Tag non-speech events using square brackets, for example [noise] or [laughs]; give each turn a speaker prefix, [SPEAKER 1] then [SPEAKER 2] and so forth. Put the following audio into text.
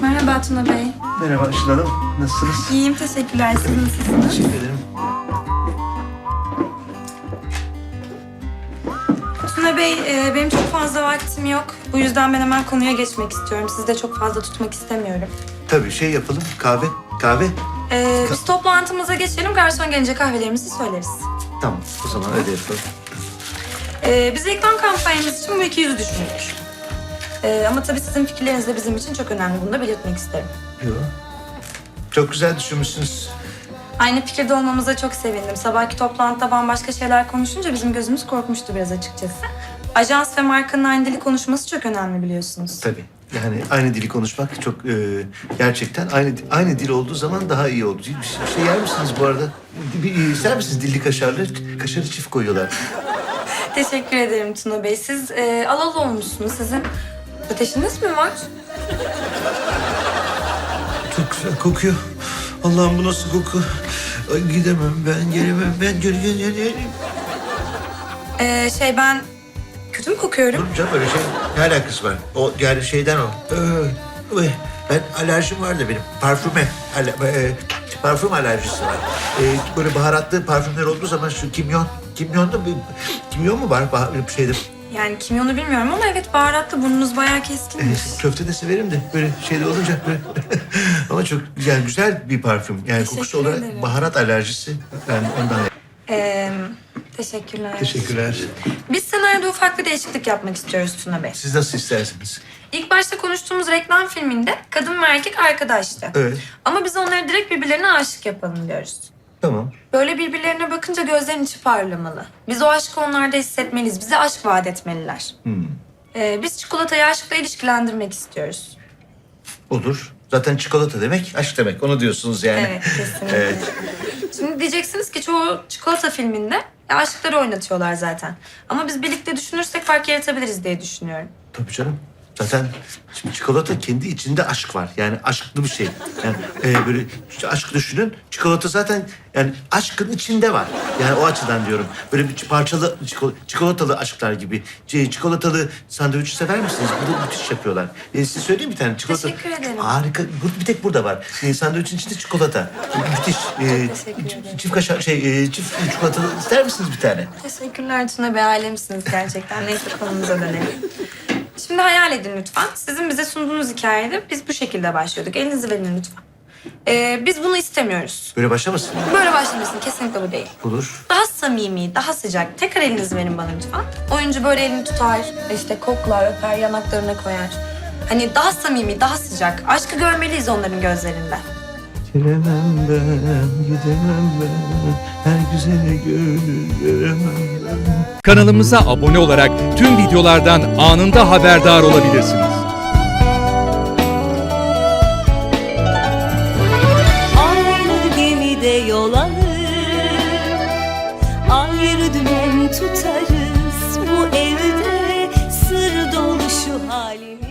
[SPEAKER 1] Merhaba Tuna Bey.
[SPEAKER 2] Merhaba Işıl Hanım. Nasılsınız?
[SPEAKER 1] İyiyim, teşekkürler. Siz nasılsınız?
[SPEAKER 2] Teşekkür ederim.
[SPEAKER 1] Tuna Bey, e, benim çok fazla vaktim yok. Bu yüzden ben hemen konuya geçmek istiyorum. Sizi de çok fazla tutmak istemiyorum.
[SPEAKER 2] Tabii şey yapalım. Kahve. Kahve.
[SPEAKER 1] E, biz toplantımıza geçelim. Garson gelince kahvelerimizi söyleriz.
[SPEAKER 2] Tamam. O zaman öyle yapalım.
[SPEAKER 1] E, biz reklam kampanyamız için bu iki yüzü düşündük. E, ama tabii sizin fikirleriniz de bizim için çok önemli. Bunu da belirtmek isterim.
[SPEAKER 2] Yok. Çok güzel düşünmüşsünüz.
[SPEAKER 1] Aynı fikirde olmamıza çok sevindim. Sabahki toplantıda bambaşka şeyler konuşunca bizim gözümüz korkmuştu biraz açıkçası. Ajans ve markanın aynı dili konuşması çok önemli biliyorsunuz.
[SPEAKER 2] Tabii. Yani aynı dili konuşmak çok e, gerçekten aynı aynı dil olduğu zaman daha iyi oldu. Bir şey, yer misiniz bu arada? Bir, bir, ister misiniz dilli kaşarlı? Kaşarı çift koyuyorlar. [laughs]
[SPEAKER 1] Teşekkür ederim Tuna Bey. Siz e, alalı olmuşsunuz. Sizin ateşiniz mi var?
[SPEAKER 2] Çok güzel kokuyor. Allah'ım bu nasıl koku? Ay, gidemem ben, gelemem ben. Gel, gel, gel, gel.
[SPEAKER 1] E, şey ben kötü mü kokuyorum?
[SPEAKER 2] Dur canım öyle şey ne alakası var? O yani şeyden o. Ee, ben alerjim var da benim. Parfüme. ale- e, parfüm alerjisi var. E, böyle baharatlı parfümler olduğu zaman şu kimyon. Kimyonda bir kimyon mu var bah- bir şeyde?
[SPEAKER 1] Yani kimyonu bilmiyorum ama evet baharatlı burnunuz bayağı keskinmiş.
[SPEAKER 2] köfte de severim de böyle şeyde olunca böyle. [laughs] Ama çok yani güzel bir parfüm. Yani
[SPEAKER 1] Teşekkür
[SPEAKER 2] kokusu olarak
[SPEAKER 1] ederim.
[SPEAKER 2] baharat alerjisi. Ben ondan
[SPEAKER 1] E, teşekkürler.
[SPEAKER 2] Teşekkürler.
[SPEAKER 1] Biz senaryoda ufak bir değişiklik yapmak istiyoruz Tuna Bey.
[SPEAKER 2] Siz nasıl isterseniz.
[SPEAKER 1] İlk başta konuştuğumuz reklam filminde kadın ve erkek arkadaştı.
[SPEAKER 2] Evet.
[SPEAKER 1] Ama biz onları direkt birbirlerine aşık yapalım diyoruz. Böyle birbirlerine bakınca gözlerin içi parlamalı. Biz o aşkı onlarda hissetmeliyiz. Bize aşk vaat etmeliler.
[SPEAKER 2] Hmm.
[SPEAKER 1] Ee, biz çikolatayı aşkla ilişkilendirmek istiyoruz.
[SPEAKER 2] Olur. Zaten çikolata demek aşk demek. Onu diyorsunuz yani.
[SPEAKER 1] Evet, kesinlikle. [laughs]
[SPEAKER 2] Evet.
[SPEAKER 1] Şimdi diyeceksiniz ki çoğu çikolata filminde aşkları oynatıyorlar zaten. Ama biz birlikte düşünürsek fark yaratabiliriz diye düşünüyorum.
[SPEAKER 2] Tabii canım. Zaten şimdi çikolata kendi içinde aşk var. Yani aşklı bir şey. Yani e, böyle aşk düşünün. Çikolata zaten yani aşkın içinde var. Yani o açıdan diyorum. Böyle bir parçalı çiko- çikolatalı aşklar gibi. C- Çikolatalı sandviç sever misiniz? Burada müthiş yapıyorlar. E, size söyleyeyim bir tane çikolata.
[SPEAKER 1] Teşekkür ederim.
[SPEAKER 2] Harika. Bu- Bir tek burada var. E, sandviçin içinde çikolata. Müthiş. E,
[SPEAKER 1] Teşekkür ederim.
[SPEAKER 2] Çift kaşar şey e, çift çikolatalı ister misiniz bir tane?
[SPEAKER 1] Teşekkürler Tuna Bey, alemsiniz gerçekten. Neyse konumuza dönelim. Şimdi hayal edin lütfen. Sizin bize sunduğunuz hikayede biz bu şekilde başlıyorduk. Elinizi verin lütfen. Ee, biz bunu istemiyoruz.
[SPEAKER 2] Böyle başlamasın.
[SPEAKER 1] Böyle başlamasın. Kesinlikle bu değil.
[SPEAKER 2] Olur.
[SPEAKER 1] Daha samimi, daha sıcak. Tekrar elinizi verin bana lütfen. Oyuncu böyle elini tutar, işte koklar, öper, yanaklarına koyar. Hani daha samimi, daha sıcak. Aşkı görmeliyiz onların gözlerinde.
[SPEAKER 2] Gelemem ben, gidemem ben, her güzele gönül veremem ben.
[SPEAKER 3] Kanalımıza abone olarak tüm videolardan anında haberdar olabilirsiniz.
[SPEAKER 4] Aynı gemide yol alır Ayrı dümen tutarız Bu evde sır dolu şu halimiz